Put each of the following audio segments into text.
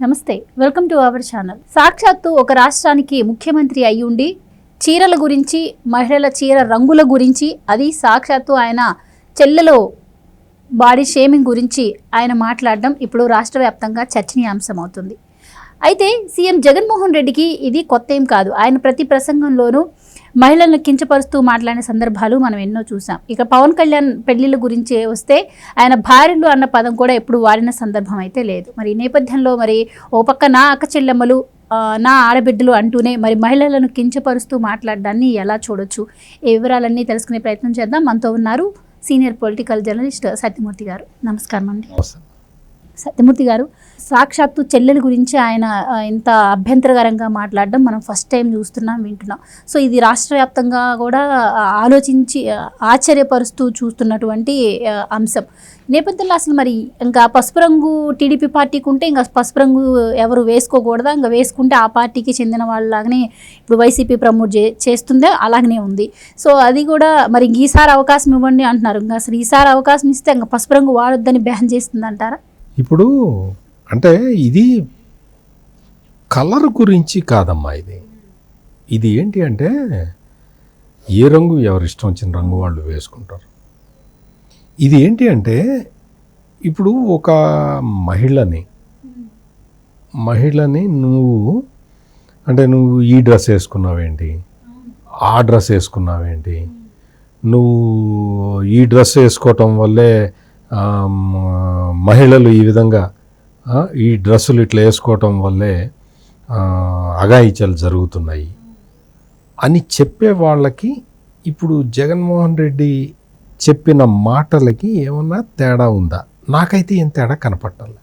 నమస్తే welcome to our channel. సాక్షాత్తు ఒక రాష్ట్రానికి ముఖ్యమంత్రి అయి ఉండి చీరల గురించి మహిళల చీర రంగుల గురించి అది సాక్షాత్తు ఆయన చెల్లెలో బాడీ షేమింగ్ గురించి ఆయన మాట్లాడడం ఇప్పుడు రాష్ట్ర వ్యాప్తంగా చర్చనీయాంశం అవుతుంది అయితే సీఎం జగన్మోహన్ రెడ్డికి ఇది కొత్త ఏం కాదు. ఆయన ప్రతి ప్రసంగంలోనూ మహిళలను కించపరుస్తూ మాట్లాడిన సందర్భాలు మనం ఎన్నో చూసాం ఇక పవన్ కళ్యాణ్ పెళ్ళిళ్ళ గురించి వస్తే ఆయన భార్యలు అన్న పదం కూడా ఎప్పుడు వాడిన సందర్భం అయితే లేదు. మరి ఈ నేపథ్యంలో మరి ఓ పక్క నా అక్క చెల్లెమ్మలు నా ఆడబిడ్డలు అంటూనే మరి మహిళలను కించపరుస్తూ మాట్లాడడాన్ని ఎలా చూడొచ్చు? ఈ వివరాలన్నీ తెలుసుకునే ప్రయత్నం చేద్దాం. మనతో ఉన్నారు సీనియర్ పొలిటికల్ జర్నలిస్ట్ సత్యమూర్తి గారు. నమస్కారం అండి. నమస్తే. సత్యమూర్తి గారు. సాక్షాత్తు చెల్లెల గురించి ఆయన ఇంత అభ్యంతరకరంగా మాట్లాడడం మనం ఫస్ట్ టైం చూస్తున్నాం వింటున్నాం. సో ఇది రాష్ట్ర వ్యాప్తంగా కూడా ఆలోచించి ఆశ్చర్యపరుస్తూ చూస్తున్నటువంటి అంశం. నేపథ్యంలో అసలు మరి ఇంకా పసుపు రంగు టీడీపీ పార్టీకి ఉంటే ఇంకా పసుపు రంగు ఎవరు వేసుకోకూడదా? ఇంకా వేసుకుంటే ఆ పార్టీకి చెందిన వాళ్ళలాగానే ఇప్పుడు వైసీపీ ప్రమోట్ చే చేస్తుందే? అలాగనే ఉంది. సో అది కూడా మరి ఇంక ఈసారి అవకాశం ఇవ్వండి అంటున్నారు. ఇంకా అసలు ఈసారి అవకాశం ఇస్తే ఇంకా పసుపు రంగు వాడొద్దని బ్యాన్ చేస్తుంది అంటారా ఇప్పుడు అంటే ఇది కలర్ గురించి కాదమ్మా ఇది. ఇది ఏంటి అంటే ఏ రంగు ఎవరి ఇష్టం వచ్చిన రంగు వాళ్ళు వేసుకుంటారు. ఇది ఏంటి అంటే ఇప్పుడు ఒక మహిళని మహిళని నువ్వు అంటే నువ్వు ఈ డ్రెస్ వేసుకున్నావేంటి? ఆ డ్రెస్ వేసుకున్నావేంటి? నువ్వు ఈ డ్రెస్ వేసుకోవటం వల్లే మహిళలు ఈ విధంగా ఈ డ్రెస్సులు ఇట్లా వేసుకోవటం వల్లే అఘాయిత్యాలు జరుగుతున్నాయి అని చెప్పే వాళ్ళకి ఇప్పుడు జగన్మోహన్ రెడ్డి చెప్పిన మాటలకి ఏమన్నా తేడా ఉందా? నాకైతే ఏం తేడా కనపట్టాలి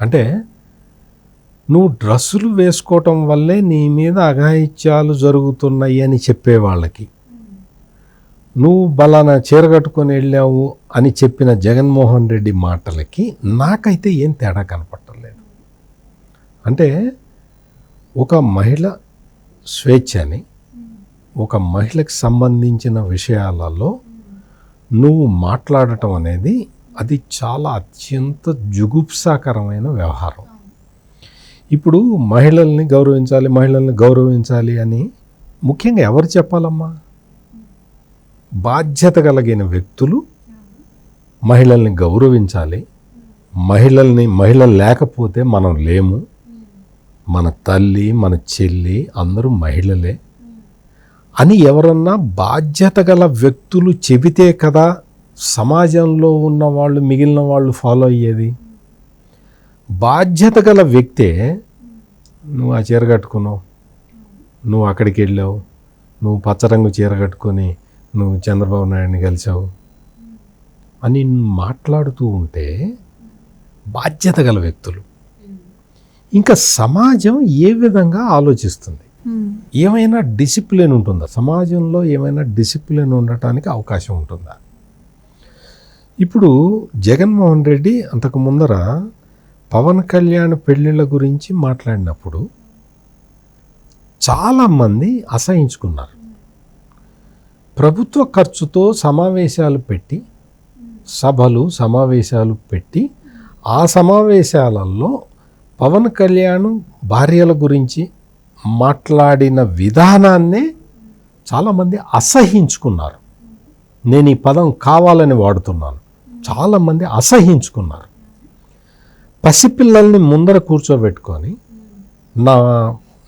అంటే నువ్వు డ్రెస్సులు వేసుకోవటం వల్లే నీ మీద అఘాయిత్యాలు జరుగుతున్నాయి అని చెప్పే వాళ్ళకి నువ్వు బలానా చీర కట్టుకొని వెళ్ళావు అని చెప్పిన జగన్మోహన్ రెడ్డి మాటలకి నాకైతే ఏం తేడా కనపట్టలేదు అంటే ఒక మహిళ స్వేచ్ఛని ఒక మహిళకి సంబంధించిన విషయాలలో నువ్వు మాట్లాడటం అనేది అది చాలా అత్యంత జుగుప్సాకరమైన వ్యవహారం. ఇప్పుడు మహిళల్ని గౌరవించాలి మహిళల్ని గౌరవించాలి అని ముఖ్యంగా ఎవరు చెప్పాలమ్మా? బాధ్యత కలిగిన వ్యక్తులు మహిళల్ని గౌరవించాలి. మహిళల్ని మహిళలు లేకపోతే మనం లేము. మన తల్లి మన చెల్లి అందరూ మహిళలే. అని ఎవరన్నా బాధ్యత గల వ్యక్తులు చెబితే కదా సమాజంలో ఉన్న వాళ్ళు మిగిలిన వాళ్ళు ఫాలో అయ్యేది. బాధ్యత గల వ్యక్తే నువ్వు ఆ చీర కట్టుకున్నావు. నువ్వు అక్కడికి వెళ్ళావు. నువ్వు పచ్చరంగు చీర కట్టుకొని నువ్వు చంద్రబాబు నాయుడిని కలిసావు అని మాట్లాడుతూ ఉంటే బాధ్యత గల వ్యక్తులు. ఇంకా సమాజం ఏ విధంగా ఆలోచిస్తుంది? ఏమైనా డిసిప్లిన్ ఉంటుందా? సమాజంలో ఏమైనా డిసిప్లిన్ ఉండటానికి అవకాశం ఉంటుందా? ఇప్పుడు జగన్మోహన్ రెడ్డి అంతకు ముందర పవన్ కళ్యాణ్ పెళ్ళిళ్ళ గురించి మాట్లాడినప్పుడు చాలామంది అసహించుకున్నారు. ప్రభుత్వ ఖర్చుతో సమావేశాలు పెట్టి సభలు సమావేశాలు పెట్టి ఆ సమావేశాలలో పవన్ కళ్యాణ్ భార్యల గురించి మాట్లాడిన విధానాన్నే చాలామంది అసహించుకున్నారు. నేను ఈ పదం కావాలని వాడుతున్నాను. చాలామంది అసహించుకున్నారు. పసిపిల్లల్ని ముందర కూర్చోబెట్టుకొని నా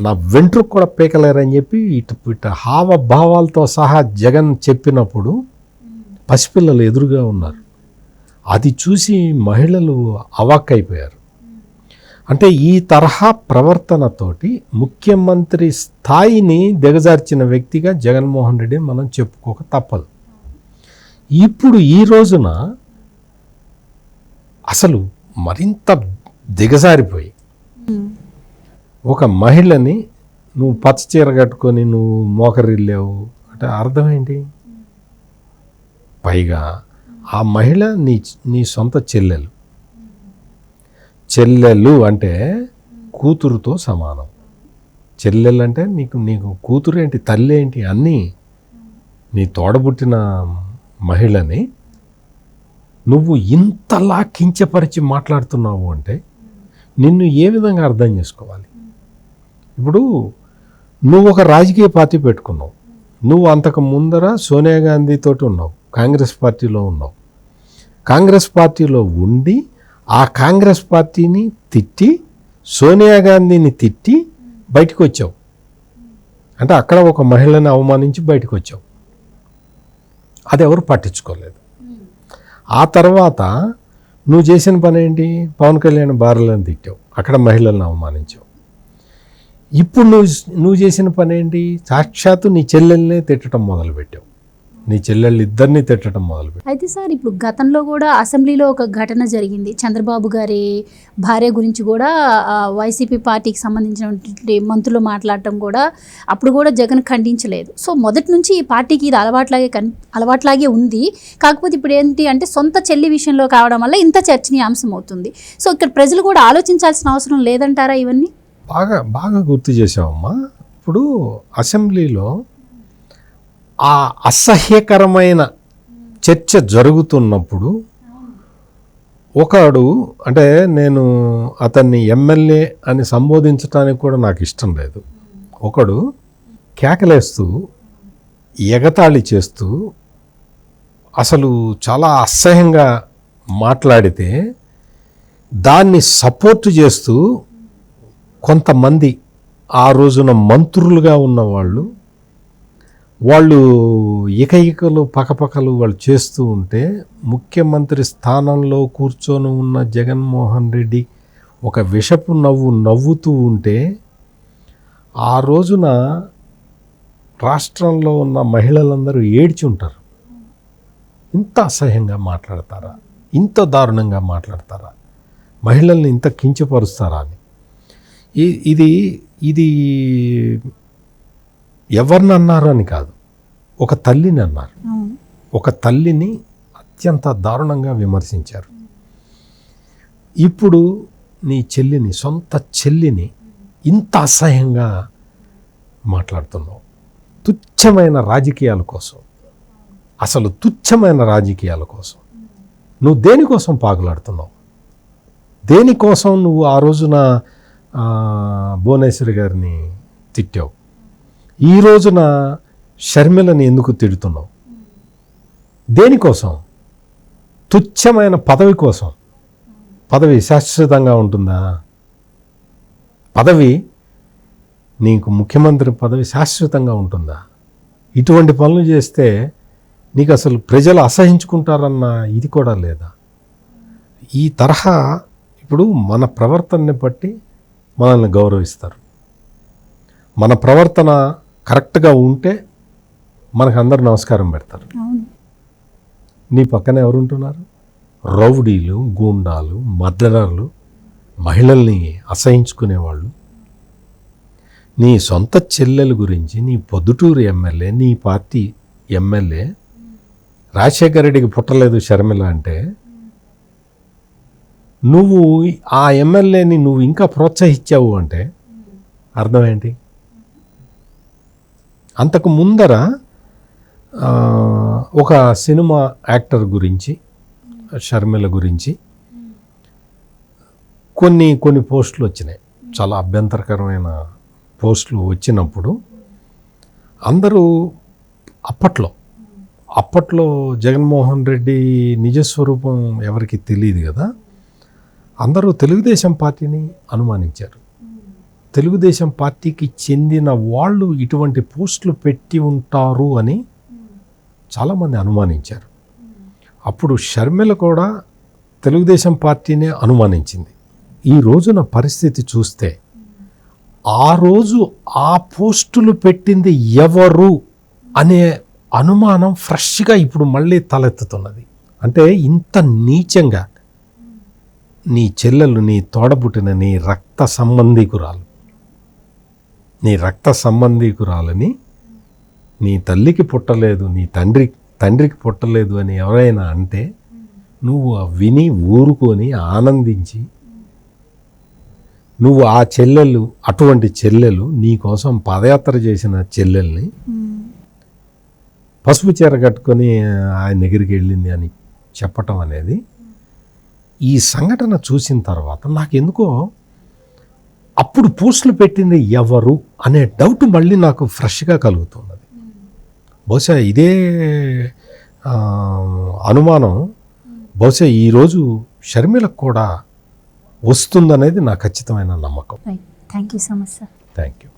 నా వెంట్రుకు కూడా పీకలేరని చెప్పి ఇటు ఇటు హావభావాలతో సహా జగన్ చెప్పినప్పుడు పసిపిల్లలు ఎదురుగా ఉన్నారు. అది చూసి మహిళలు అవాక్కైపోయారు. అంటే ఈ తరహా ప్రవర్తనతోటి ముఖ్యమంత్రి స్థాయిని దిగజార్చిన వ్యక్తిగా జగన్మోహన్ రెడ్డి మనం చెప్పుకోక తప్పదు. ఇప్పుడు ఈ రోజున అసలు మరింత దిగజారిపోయి ఒక మహిళని నువ్వు పచ్చ చీర కట్టుకొని నువ్వు మోకరిల్లావు అంటే అర్థం ఏంటి? పైగా ఆ మహిళ నీ నీ సొంత చెల్లెలు. చెల్లెలు అంటే కూతురుతో సమానం. చెల్లెలు అంటే నీకు నీకు కూతురు ఏంటి తల్లి ఏంటి అన్నీ నీ తోడబుట్టిన మహిళని నువ్వు ఇంతలా కించపరిచి మాట్లాడుతున్నావు అంటే నిన్ను ఏ విధంగా అర్థం చేసుకోవాలి? ఇప్పుడు నువ్వు ఒక రాజకీయ పార్టీ పెట్టుకున్నావు. నువ్వు అంతకు ముందర సోనియా గాంధీ ఉన్నావు. కాంగ్రెస్ పార్టీలో ఉన్నావు. కాంగ్రెస్ పార్టీలో ఉండి ఆ కాంగ్రెస్ పార్టీని తిట్టి సోనియా గాంధీని తిట్టి బయటకు వచ్చావు. అంటే అక్కడ ఒక మహిళని అవమానించి బయటకు వచ్చావు. అది ఎవరు పట్టించుకోలేదు. ఆ తర్వాత నువ్వు చేసిన పని ఏంటి పవన్ కళ్యాణ్ భార్యలను తిట్టావు. అక్కడ మహిళలను అవమానించావు. ఇప్పుడు నువ్వు నువ్వు చేసిన పని ఏంటి సాక్షాత్తు నీ చెల్లెల్నే తిట్టడం మొదలుపెట్టావు. నీ చెల్లెళ్ళు ఇద్దరిని తిట్టడం మొదలు అయితే సార్ ఇప్పుడు గతంలో కూడా అసెంబ్లీలో ఒక ఘటన జరిగింది. చంద్రబాబు గారి భార్య గురించి కూడా వైసీపీ పార్టీకి సంబంధించినటువంటి మంత్రులు మాట్లాడటం కూడా అప్పుడు కూడా జగన్ ఖండించలేదు. సో మొదటి నుంచి ఈ పార్టీకి ఇది అలవాట్లాగే కన్ అలవాట్లాగే ఉంది. కాకపోతే ఇప్పుడు ఏంటి అంటే సొంత చెల్లి విషయంలో కావడం వల్ల ఇంత చర్చనీయాంశం అవుతుంది. సో ఇక్కడ ప్రజలు కూడా ఆలోచించాల్సిన అవసరం లేదంటారా ఇవన్నీ? బాగా బాగా గుర్తు చేసావమ్మా ఇప్పుడు అసెంబ్లీలో ఆ అసహ్యకరమైన చర్చ జరుగుతున్నప్పుడు ఒకడు అంటే నేను అతన్ని ఎమ్మెల్యే అని సంబోధించడానికి కూడా నాకు ఇష్టం లేదు. ఒకడు కేకలేస్తూ ఎగతాళి చేస్తూ అసలు చాలా అసహ్యంగా మాట్లాడితే దాన్ని సపోర్ట్ చేస్తూ కొంతమంది ఆ రోజున మంత్రులుగా ఉన్నవాళ్ళు వాళ్ళు ఇకయికలు పకపకలు వాళ్ళు చేస్తూ ఉంటే ముఖ్యమంత్రి స్థానంలో కూర్చొని ఉన్న జగన్మోహన్ రెడ్డి ఒక విషపు నవ్వు నవ్వుతూ ఉంటే ఆ రోజున రాష్ట్రంలో ఉన్న మహిళలందరూ ఏడ్చి ఉంటారు ఇంత అసహ్యంగా మాట్లాడతారా? ఇంత దారుణంగా మాట్లాడతారా? మహిళల్ని ఇంత కించపరుస్తారా అని. ఇది ఇది ఎవరిని అన్నారు అని కాదు. ఒక తల్లిని అన్నారు. ఒక తల్లిని అత్యంత దారుణంగా విమర్శించారు. ఇప్పుడు నీ చెల్లిని సొంత చెల్లిని ఇంత అసహ్యంగా మాట్లాడుతున్నావు. తుచ్చమైన రాజకీయాల కోసం. అసలు తుచ్చమైన రాజకీయాల కోసం. నువ్వు దేనికోసం పాకులాడుతున్నావు దేనికోసం నువ్వు ఆ రోజున భువనేశ్వరి గారిని తిట్టావు. ఈ రోజున షర్మిలని ఎందుకు తిడుతున్నావు? దేనికోసం? తుచ్చమైన పదవి కోసం. పదవి శాశ్వతంగా ఉంటుందా? పదవి నీకు ముఖ్యమంత్రి పదవి శాశ్వతంగా ఉంటుందా? ఇటువంటి పనులు చేస్తే నీకు అసలు ప్రజలు అసహించుకుంటారన్న ఇది కూడా లేదా? ఈ తరహా ఇప్పుడు మన ప్రవర్తనని బట్టి మనల్ని గౌరవిస్తారు. మన ప్రవర్తన కరెక్ట్గా ఉంటే మనకు అందరు నమస్కారం పెడతారు. నీ పక్కన ఎవరుంటున్నారు? రౌడీలు గూండాలు మద్దరాలు మహిళల్ని అసహించుకునేవాళ్ళు. నీ సొంత చెల్లెల గురించి నీ పొద్దుటూరు ఎమ్మెల్యే నీ పార్టీ ఎమ్మెల్యే రాజశేఖర రెడ్డికి పుట్టలేదు షర్మిల అంటే నువ్వు ఆ ఎమ్మెల్యేని నువ్వు ఇంకా ప్రోత్సహించావు అంటే అర్థమేంటి? అంతకు ముందర ఒక సినిమా యాక్టర్ గురించి షర్మిల గురించి కొన్ని కొన్ని పోస్టులు వచ్చినాయి. చాలా అభ్యంతరకరమైన పోస్టులు వచ్చినప్పుడు అందరూ అప్పట్లో అప్పట్లో జగన్మోహన్ రెడ్డి నిజస్వరూపం ఎవరికి తెలియదు కదా? అందరూ తెలుగుదేశం పార్టీని అనుమానించారు. తెలుగుదేశం పార్టీకి చెందిన వాళ్ళు ఇటువంటి పోస్టులు పెట్టి ఉంటారు అని చాలామంది అనుమానించారు. అప్పుడు షర్మిల కూడా తెలుగుదేశం పార్టీనే అనుమానించింది. ఈ రోజున పరిస్థితి చూస్తే ఆ రోజు ఆ పోస్టులు పెట్టింది ఎవరు అనే అనుమానం ఫ్రెష్గా ఇప్పుడు మళ్ళీ తలెత్తుతున్నది. అంటే ఇంత నీచంగా నీ చెల్లెలు నీ తోడబుట్టిన నీ రక్త సంబంధీకురాలు. నీ రక్త సంబంధీకురాలని నీ తల్లికి పుట్టలేదు నీ తండ్రి తండ్రికి పుట్టలేదు అని ఎవరైనా అంటే నువ్వు ఆ విని ఊరుకొని ఆనందించి నువ్వు ఆ చెల్లెలు అటువంటి చెల్లెలు నీ కోసం పాదయాత్ర చేసిన చెల్లెల్ని పసుపు చీర కట్టుకొని ఆయన దగ్గరికి వెళ్ళింది అని చెప్పటం అనేది ఈ సంఘటన చూసిన తర్వాత నాకు ఎందుకో అప్పుడు పోస్టులు పెట్టింది ఎవరు అనే డౌట్ మళ్ళీ నాకు ఫ్రెష్గా కలుగుతున్నది. బహుశా ఇదే అనుమానం బహుశా ఈరోజు షర్మిలకు కూడా వస్తుందనేది నా ఖచ్చితమైన నమ్మకం. Thank you so much sir thank you